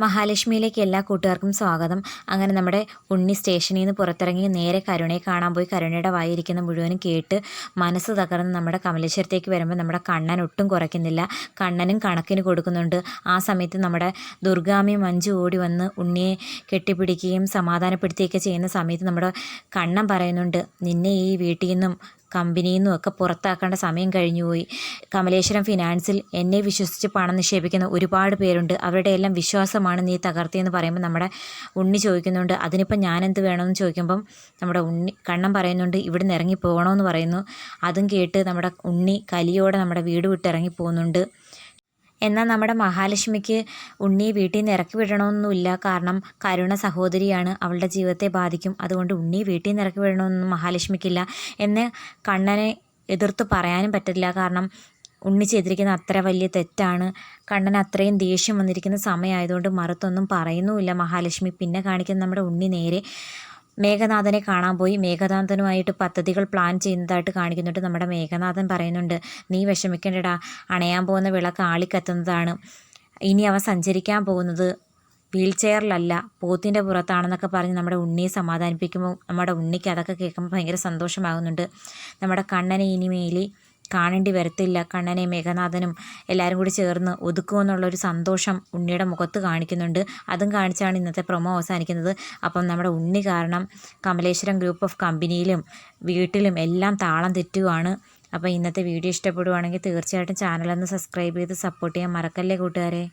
മഹാലക്ഷ്മിയിലേക്ക് എല്ലാ കൂട്ടുകാർക്കും സ്വാഗതം. അങ്ങനെ നമ്മുടെ ഉണ്ണി സ്റ്റേഷനിൽ നിന്ന് പുറത്തിറങ്ങി നേരെ കരുണയെ കാണാൻ പോയി. കരുണയുടെ വായിരിക്കുന്ന മുഴുവനും കേട്ട് മനസ്സ് തകർന്ന് നമ്മുടെ കമലേശ്വരത്തേക്ക് വരുമ്പോൾ നമ്മുടെ കണ്ണൻ ഒട്ടും കുറയ്ക്കുന്നില്ല. കണ്ണനും കണക്കിന് കൊടുക്കുന്നുണ്ട്. ആ സമയത്ത് നമ്മുടെ ദുർഗാമി മഞ്ജു ഓടി വന്ന് ഉണ്ണിയെ കെട്ടിപ്പിടിക്കുകയും സമാധാനപ്പെടുത്തുകയൊക്കെ ചെയ്യുന്ന സമയത്ത് നമ്മുടെ കണ്ണൻ പറയുന്നുണ്ട് നിന്നെ ഈ വീട്ടിൽ നിന്നും കമ്പനിയിൽ നിന്നും ഒക്കെ പുറത്താക്കേണ്ട സമയം കഴിഞ്ഞുപോയി. കമലേശ്വരം ഫിനാൻസിൽ എന്നെ വിശ്വസിച്ച് പണം നിക്ഷേപിക്കുന്ന ഒരുപാട് പേരുണ്ട്. അവരുടെ എല്ലാം വിശ്വാസമാണ് നീ തകർത്തിയെന്ന് പറയുമ്പോൾ നമ്മുടെ ഉണ്ണി ചോദിക്കുന്നുണ്ട്. അതിനിപ്പം ഞാൻ എന്ത് വേണമെന്ന് ചോദിക്കുമ്പം നമ്മുടെ ഉണ്ണി കണ്ണം പറയുന്നുണ്ട് ഇവിടുന്ന് ഇറങ്ങി പോകണമെന്ന് പറയുന്നു. അതും കേട്ട് നമ്മുടെ ഉണ്ണി കലിയോടെ നമ്മുടെ വീട് വിട്ട് ഇറങ്ങി പോകുന്നുണ്ട്. എന്നാൽ നമ്മുടെ മഹാലക്ഷ്മിക്ക് ഉണ്ണിയെ വീട്ടിൽ നിന്ന് ഇറക്കി വിടണമെന്നൊന്നുമില്ല കാരണം കരുണ സഹോദരിയാണ്. അവളുടെ ജീവിതത്തെ ബാധിക്കും. അതുകൊണ്ട് ഉണ്ണിയെ വീട്ടിൽ നിന്ന് ഇറക്കി വിടണമെന്നൊന്നും മഹാലക്ഷ്മിക്കില്ല എന്ന് കണ്ണനെ എതിർത്ത് പറയാനും പറ്റില്ല. കാരണം ഉണ്ണി ചെയ്തിരിക്കുന്ന അത്ര വലിയ തെറ്റാണ്. കണ്ണൻ അത്രയും ദേഷ്യം വന്നിരിക്കുന്ന സമയമായതുകൊണ്ട് മറുത്തൊന്നും പറയുന്നുമില്ല മഹാലക്ഷ്മി. പിന്നെ കാണിക്കുന്ന നമ്മുടെ ഉണ്ണി നേരെ മേഘനാഥനെ കാണാൻ പോയി. മേഘനാഥനുമായിട്ട് പദ്ധതികൾ പ്ലാൻ ചെയ്യുന്നതായിട്ട് കാണിക്കുന്നുണ്ട് നമ്മുടെ മേഘനാഥൻ പറയുന്നുണ്ട് നീ വിഷമിക്കേണ്ടടാ. അണയാൻ പോകുന്ന വിളക്ക് ആളിക്കത്തുന്നതാണ്. ഇനി അവ സഞ്ചരിക്കാൻ പോകുന്നത് വീൽ ചെയറിലല്ല പോത്തിന്റെ പുറത്താണെന്നൊക്കെ പറഞ്ഞ് നമ്മുടെ ഉണ്ണിയെ സമാധാനിപ്പിക്കുമ്പോൾ നമ്മുടെ ഉണ്ണിക്ക് അതൊക്കെ കേൾക്കുമ്പോൾ ഭയങ്കര സന്തോഷമാകുന്നുണ്ട്. നമ്മുടെ കണ്ണനെ ഇനിമേലി കാണേണ്ടി വരത്തില്ല. കണ്ണനെ മേഘനാഥനും എല്ലാവരും കൂടി ചേർന്ന് ഒതുക്കുമെന്നുള്ളൊരു സന്തോഷം ഉണ്ണിയുടെ മുഖത്ത് കാണിക്കുന്നുണ്ട്. അതും കാണിച്ചാണ് ഇന്നത്തെ പ്രൊമോ അവസാനിക്കുന്നത്. അപ്പം നമ്മുടെ ഉണ്ണി കാരണം കമലേശ്വരം ഗ്രൂപ്പ് ഓഫ് കമ്പനിയിലും വീട്ടിലും എല്ലാം താളം തെറ്റുകയാണ് അപ്പോൾ ഇന്നത്തെ വീഡിയോ ഇഷ്ടപ്പെടുവാണെങ്കിൽ തീർച്ചയായിട്ടും ചാനലൊന്ന് സബ്സ്ക്രൈബ് ചെയ്ത് സപ്പോർട്ട് ചെയ്യാൻ മറക്കല്ലേ കൂട്ടുകാരെ?